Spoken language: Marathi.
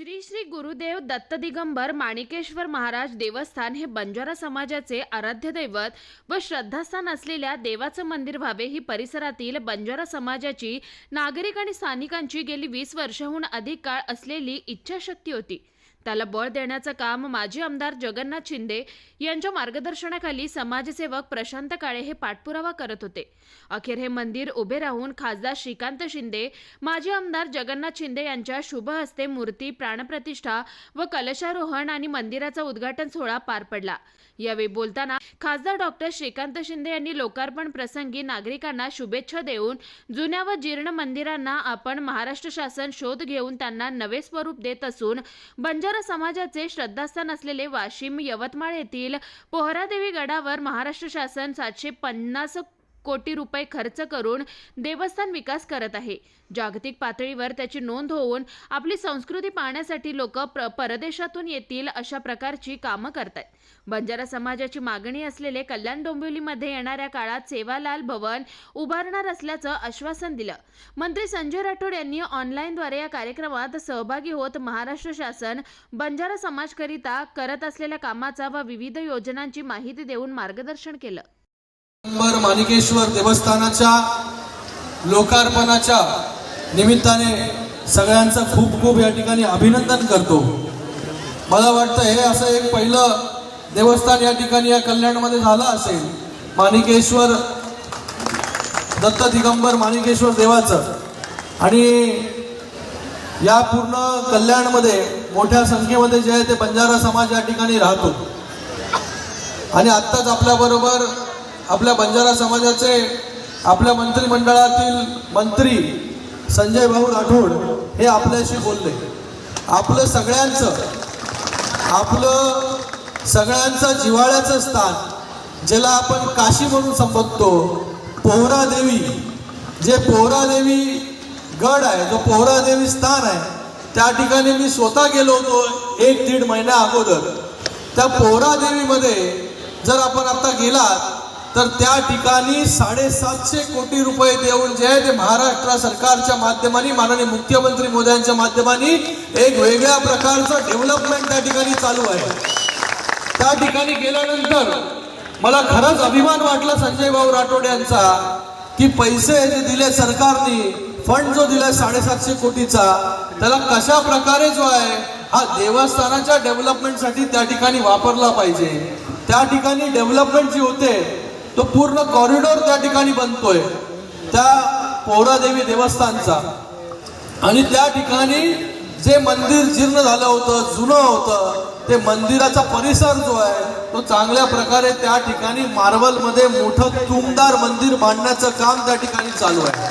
श्री श्री गुरुदेव दत्त दिगंबर माणिकेश्वर महाराज देवस्थान हे बंजारा समाजाचे आराध्य दैवत व श्रद्धास्थान असलेल्या देवाचं मंदिर व्हावे ही परिसरातील बंजारा समाजाची नागरिक आणि स्थानिकांची गेली वीस वर्षाहून अधिक काळ असलेली इच्छाशक्ती होती. त्याला बळ देण्याचं काम माजी आमदार जगन्नाथ शिंदे यांच्या मार्गदर्शनाखाली समाजसेवक प्रशांत काळे हे पाठपुरावा करत होते. अखेर हे मंदिर उभे राहून खासदार श्रीकांत शिंदे माजी आमदार जगन्नाथ शिंदे यांच्या शुभ हस्ते मूर्ती प्राणप्रतिष्ठा व कलशारोहण आणि मंदिराचा उद्घाटन सोहळा पार पडला. यावेळी बोलताना खासदार डॉक्टर श्रीकांत शिंदे यांनी लोकार्पण प्रसंगी नागरिकांना शुभेच्छा देऊन जुन्या व जीर्ण मंदिरांना आपण महाराष्ट्र शासन शोध घेऊन त्यांना नवे स्वरूप देत असून बंजार समाजाचे श्रद्धास्थान असलेले वाशिम यवतमाळ येथील पोहरादेवी गडावर महाराष्ट्र शासन सातशे पन्नास कोटी रुपये खर्च करून देवस्थान विकास करत आहे. जागतिक पातळीवर त्याची नोंद होऊन आपली संस्कृती पाहण्यासाठी लोक प्र परदेशातून येतील अशा प्रकारची कामं करतात बंजारा समाजाची मागणी असलेले कल्याण डोंबिवलीमध्ये येणाऱ्या काळात सेवालाल भवन उभारणार असल्याचं आश्वासन दिलं. मंत्री संजय राठोड यांनी ऑनलाईनद्वारे या कार्यक्रमात सहभागी होत महाराष्ट्र शासन बंजारा समाजकरिता करत असलेल्या कामाचा व विविध योजनांची माहिती देऊन मार्गदर्शन केलं. दिगंबर माणिकेश्वर देवस्थानाच्या लोकार्पणाच्या निमित्ताने सगळ्यांचं खूप खूप या ठिकाणी अभिनंदन करतो. मला वाटतं हे असं एक पहिलं देवस्थान या ठिकाणी या कल्याणमध्ये झालं असेल. माणिकेश्वर दत्त दिगंबर माणिकेश्वर देवाचं. आणि या पूर्ण कल्याणमध्ये मोठ्या संख्येमध्ये जे आहे ते बंजारा समाज या ठिकाणी राहतो. आणि आत्ताच आपल्याबरोबर आपल्या बंजारा समाजाचे आपल्या मंत्रिमंडळातील मंत्री संजय भाऊ राठोड हे आपल्याशी बोलले. आपलं सगळ्यांचं आपलं सगळ्यांचं जिव्हाळ्याचं स्थान ज्याला आपण काशी म्हणून संबोधतो पोहरादेवी जे पोहरादेवी गड आहे जो पोहरादेवी स्थान आहे त्या ठिकाणी मी स्वतः गेलो होतो एक दीड महिन्या अगोदर. त्या पोहरादेवीमध्ये जर आपण आता गेलात तर त्या ठिकाणी साडेसातशे कोटी रुपये देऊन जे आहे ते महाराष्ट्र सरकारच्या माध्यमाने माननीय मुख्यमंत्री मोद्यांच्या माध्यमाने एक वेगळ्या प्रकारचं डेव्हलपमेंट त्या ठिकाणी चालू आहे. त्या ठिकाणी गेल्यानंतर मला खरंच अभिमान वाटला संजय भाऊ राठोड यांचा की पैसे जे दिले सरकारने फंड जो दिलाय साडेसातशे कोटीचा त्याला कशा प्रकारे जो आहे हा देवस्थानाच्या डेव्हलपमेंटसाठी त्या ठिकाणी वापरला पाहिजे. त्या ठिकाणी डेव्हलपमेंट जी होते तो पूर्ण कॉरिडॉर त्या ठिकाणी बनतोय. त्या पोहरादेवी देवस्थानचा. आणि त्या ठिकाणी जे मंदिर जीर्ण झालं होतं जुनं होतं ते मंदिराचा परिसर जो आहे तो चांगल्या प्रकारे त्या ठिकाणी मार्बलमध्ये मोठं तुमदार मंदिर बांधण्याचं काम त्या ठिकाणी चालू आहे.